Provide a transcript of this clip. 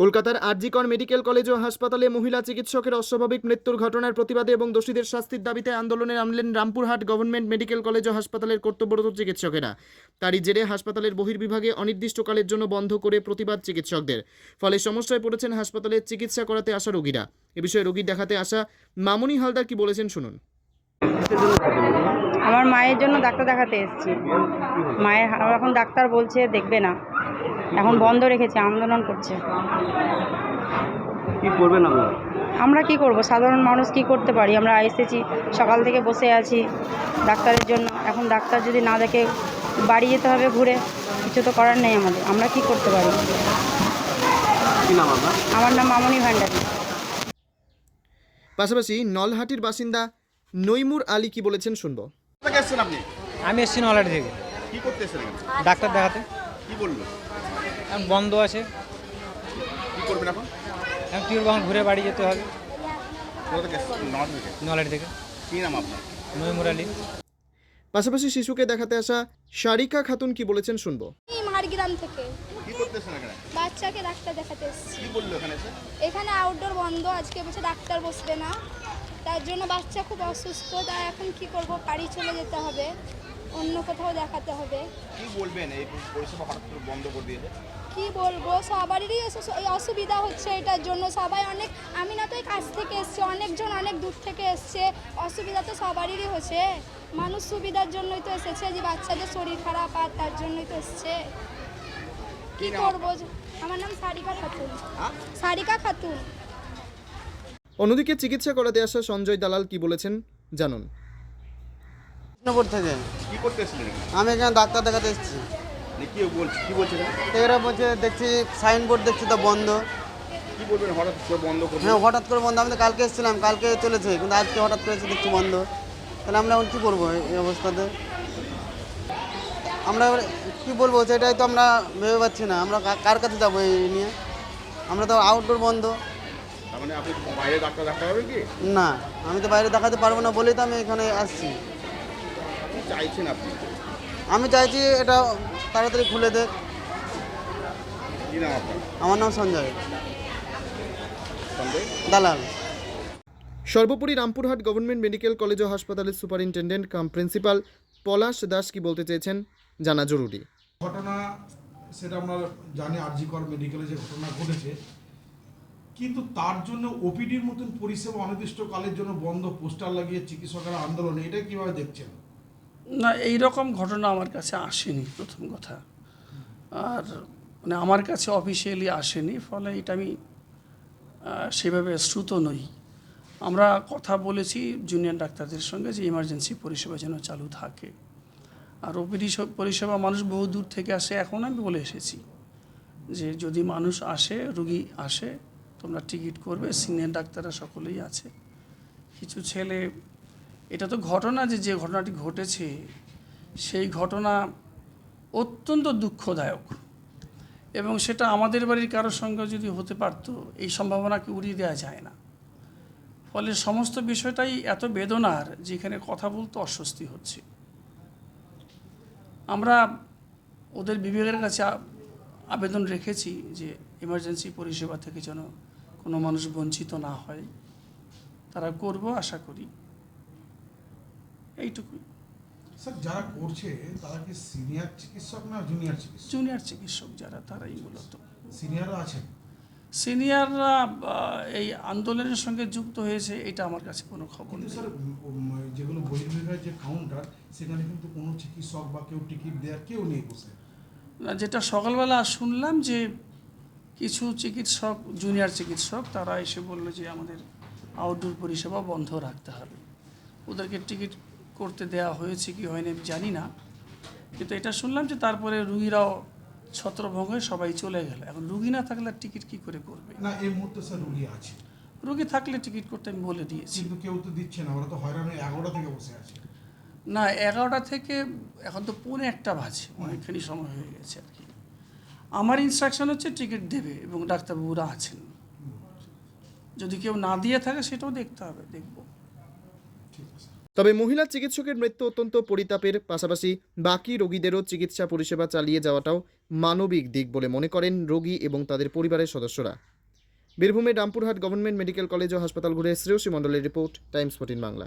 কলকাতার RG Kar medical college ও হাসপাতালে মহিলা চিকিৎসকের অস্বাভাবিক মৃত্যুর ঘটনার প্রতিবাদে এবং দোষীদের শাস্তির দাবিতে আন্দোলনে নামলেন রামপুরহাট গভর্নমেন্ট মেডিকেল কলেজ ও হাসপাতালের কর্তব্যরত চিকিৎসকেরা। তারই জেরে হাসপাতালের বহির্বিভাগে অনির্দিষ্টকালের জন্য বন্ধ করে প্রতিবাদ চিকিৎসকদের। ফলে সমস্যায় পড়েছেন হাসপাতালে চিকিৎসা করাতে আসা রোগীরা। এ বিষয়ে রোগী দেখাতে আসা মামুনি হালদার কি বলেছেন শুনুন। আমার মায়ের জন্য ডাক্তার দেখাতে এসেছি। মায়ের এখন ডাক্তার বলছে দেখবে না। এখন বন্ধ রেখেছে আন্দোলন করছে। কি করবেন আপনারা? আমরা কি করব? সাধারণ মানুষ কি করতে পারি? আমরা এসেছি সকাল থেকে বসে আছি ডাক্তারের জন্য। এখন ডাক্তার যদি না দেখে বাড়ি যেতে হবে ঘুরে কিছু তো করার নেই আমাদের। আমরা কি করতে পারি? কি নাম আপনার? আমার নাম মামনি ভান্ডারী। পাশাপাশি নলহাটির বাসিন্দা নইমুর আলী কি বলেছেন শুনব। আপনি? আমি এসেছি নলহাটি থেকে। কি করতে ডাক্তার দেখাতে। কি বলল? বন্ধ আছে। কি করবেন এখন? এখন টিউরবাহন ঘুরে বাড়ি যেতে হবে। থেকে কি নাম আপনার? আলী। পাশাপাশি শিশুকে দেখাতে আসা শারিকা খাতুন কি বলেছেন শুনব। এই মারগ্রাম থেকে। কি করতে এসেছেন এখানে? বাচ্চাকে ডাক্তার দেখাতে এসেছি। কি বলল এখানে এসে? এখানে আউটডোর বন্ধ আজকে বসে ডাক্তার বসবে না। তার জন্য বাচ্চা খুব অসুস্থ তাই এখন কি করব? বাড়ি চলে যেতে হবে। অন্য কোথাও দেখাতে হবে। কি বলবেন? এই পরিষেবা হঠাৎ বন্ধ করে দিয়েছে। কি বলব? সবারই অসু- অসুবিধা হচ্ছে এটার জন্য। সবাই অনেক আমি না তো এই কাছ থেকে এসছে অনেকজন অনেক দূর থেকে এসছে। অসুবিধা তো সবারই হচ্ছে। মানুষ সুবিধার জন্যই তো এসেছে যে বাচ্চাদের শরীর খারাপ আর তার জন্যই তো এসছে। কি করব? আমার নাম সারিকা খাতুন। সারিকা খাতুন। অন্যদিকে চিকিৎসা করাতে আসা সঞ্জয় দালাল কি বলেছেন জানুন। কৃষ্ণপুর থেকে কি করতে এসেছিলেন আমি এখানে ডাক্তার দেখাতে এসেছি। কি বলছে কি বলছে এরা বলছে দেখছি সাইনবোর্ড দেখছি তো বন্ধ। কি বলবেন হঠাৎ করে বন্ধ করবে? হ্যাঁ হঠাৎ করে বন্ধ। আমি তো কালকে এসেছিলাম কালকে চলেছে কিন্তু আজকে হঠাৎ করে এসে দেখছি বন্ধ। তাহলে আমরা এখন কী করব এই অবস্থাতে? আমরা কী বলব সেটাই তো আমরা ভেবে পাচ্ছি না। আমরা কার কাছে যাব এই নিয়ে? আমরা তো আউটডোর বন্ধ। মানে না আমি তো বাইরে দেখাতে পারব না বলেই তো আমি এখানে আসছি। চাইছেন আপনি? আমি চাইছি এটা তাড়াতাড়ি খুলে আপনার আমার নাম সঞ্জয়। দালাল। সর্বোপরি রামপুরহাট গভর্নমেন্ট মেডিকেল কলেজ ও হাসপাতালের superintendent cum principal Palash Das কি বলতে চেয়েছেন জানা জরুরি। ঘটনা সেটা আমরা জানি আরজিকর মেডিকেলে যে ঘটনা ঘটেছে। কিন্তু তার জন্য ওপিডির মতন পরিষেবা অনির্দিষ্টকালের জন্য বন্ধ পোস্টার লাগিয়ে চিকিৎসকেরা আন্দোলনে এটা কীভাবে দেখছেন? না এই রকম ঘটনা আমার কাছে আসেনি, প্রথম কথা। আর মানে আমার কাছে অফিসিয়ালি আসেনি, ফলে এটা আমি সেভাবে শ্রুত নই। আমরা কথা বলেছি জুনিয়র ডাক্তারদের সঙ্গে যে ইমার্জেন্সি পরিষেবা যেন চালু থাকে। আর ওপিডি পরিষেবা মানুষ বহু দূর থেকে আসে, এখন আমি বলে এসেছি যে যদি মানুষ আসে, রুগী আসে, তোমরা টিকিট করবে সিনিয়র ডাক্তাররা সকলেই আছে। কিছু ছেলে এটা তো ঘটনা যে যে ঘটনাটি ঘটেছে, সেই ঘটনা অত্যন্ত দুঃখদায়ক। এবং সেটা আমাদের বাড়ির কারোর সঙ্গে যদি হতে পারতো, এই সম্ভাবনাকে উড়িয়ে দেওয়া যায় না। ফলে সমস্ত বিষয়টাই এত বেদনার, যেখানে কথা বলতে অস্বস্তি হচ্ছে। আমরা ওদের বিবেকের কাছে আবেদন রেখেছি যে ইমার্জেন্সি পরিষেবা থেকে যেন কোনো মানুষ বঞ্চিত না হয়। তারা করব, আশা করি। এইটুকুই। স্যার যারা করছে তারা কি সিনিয়র চিকিৎসক না জুনিয়র চিকিৎসক? জুনিয়র চিকিৎসক যারা তারাই মূলত। সিনিয়ররা আছেন? সিনিয়ররা এই আন্দোলনের সঙ্গে যুক্ত হয়েছে এটা আমার কাছে কোনো খবর নেই। স্যার যেগুলো বহির্বিভাগের যে কাউন্টার সেখানে কিন্তু কোনো চিকিৎসক বা কেউ টিকিট দেওয়ার কেউ নেই বসে। না, যেটা সকালবেলা শুনলাম যে কিছু চিকিৎসক জুনিয়র চিকিৎসক তারা এসে বলল যে আমাদের আউটডোর পরিষেবা বন্ধ রাখতে হবে। ওদেরকে টিকিট করতে দেওয়া হয়েছে কি হয়নি আমি জানি না। কিন্তু এটা শুনলাম যে তারপরে রুগীরাও ছত্রভঙ্গ হয়ে সবাই চলে গেল। এখন রুগী না থাকলে টিকিট কী করে করবে? না এই মুহূর্তে স্যার রুগী আছে। রুগী থাকলে টিকিট করতে আমি বলে দিয়েছি। কিন্তু কেউ তো দিচ্ছে না ওরা তো হয়রান হয়ে এগারোটা থেকে বসে আছে। না এগারোটা থেকে এখন তো পৌনে একটা বাজে অনেকখানি সময় হয়ে গেছে আর কি। আমার ইনস্ট্রাকশন হচ্ছে টিকিট দেবে এবং ডাক্তারবাবুরা আছেন। যদি কেউ না দিয়ে থাকে সেটাও দেখতে হবে দেখব। তবে মহিলা চিকিৎসকের মৃত্যু অত্যন্ত পরিতাপের পাশাপাশি বাকি রোগীদেরও চিকিৎসা পরিষেবা চালিয়ে যাওয়াটাও মানবিক দিক বলে মনে করেন রোগী এবং তাদের পরিবারের সদস্যরা। বীরভূমের রামপুরহাট গভর্নমেন্ট মেডিকেল কলেজ ও হাসপাতাল ঘুরে শ্রেয়সী মণ্ডলের রিপোর্ট, টাইমস ফোর্টিন বাংলা।